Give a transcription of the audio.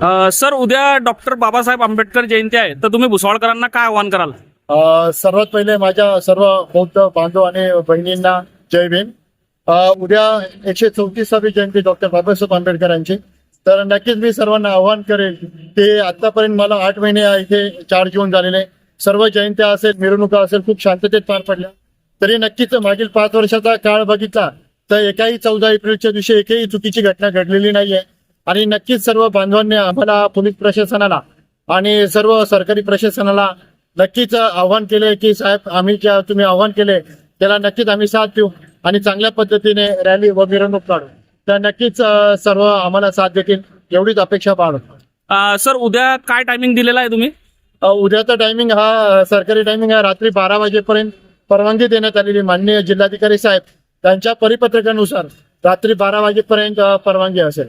Sir उद्या doctor Babasaheb Ambedkar जयंती आहे तर तुम्ही भुसावळकरांना काय आवाहन कराल? सर्वात पहिले माझ्या सर्व बौद्ध बांधव आणि बहिणींना जय भीम. उद्या एकशे चौतीसावी जयंती डॉक्टर बाबासाहेब आंबेडकर यांची तर नक्कीच मी सर्वांना आव्हान करेल ते आतापर्यंत मला आठ महिने इथे चार्ज घेऊन झालेले. सर्व जयंत्या असेल मिरवणुका असेल खूप शांततेत पार पडल्या. तरी नक्कीच मागील पाच वर्षाचा काळ बघितला तर एकाही चौदा एप्रिलच्या दिवशी एकही चुकीची घटना घडलेली नाहीये. आणि नक्कीच सर्व बांधवांनी आम्हाला पोलीस प्रशासनाला आणि सर्व सरकारी प्रशासनाला नक्कीच आव्हान केले की साहेब आम्ही ज्या तुम्ही आव्हान केले त्याला नक्कीच आम्ही साथ देऊ आणि चांगल्या पद्धतीने रॅली व मिरवणूक काढू. तर नक्कीच सर्व आम्हाला साथ देतील एवढीच अपेक्षा अ, सर उद्या काय टायमिंग दिलेला आहे तुम्ही? उद्याचा टायमिंग हा सरकारी टायमिंग आहे रात्री बारा वाजेपर्यंत परवानगी देण्यात आलेली माननीय जिल्हाधिकारी साहेब त्यांच्या परिपत्रकानुसार रात्री बारा वाजेपर्यंत परवानगी असेल.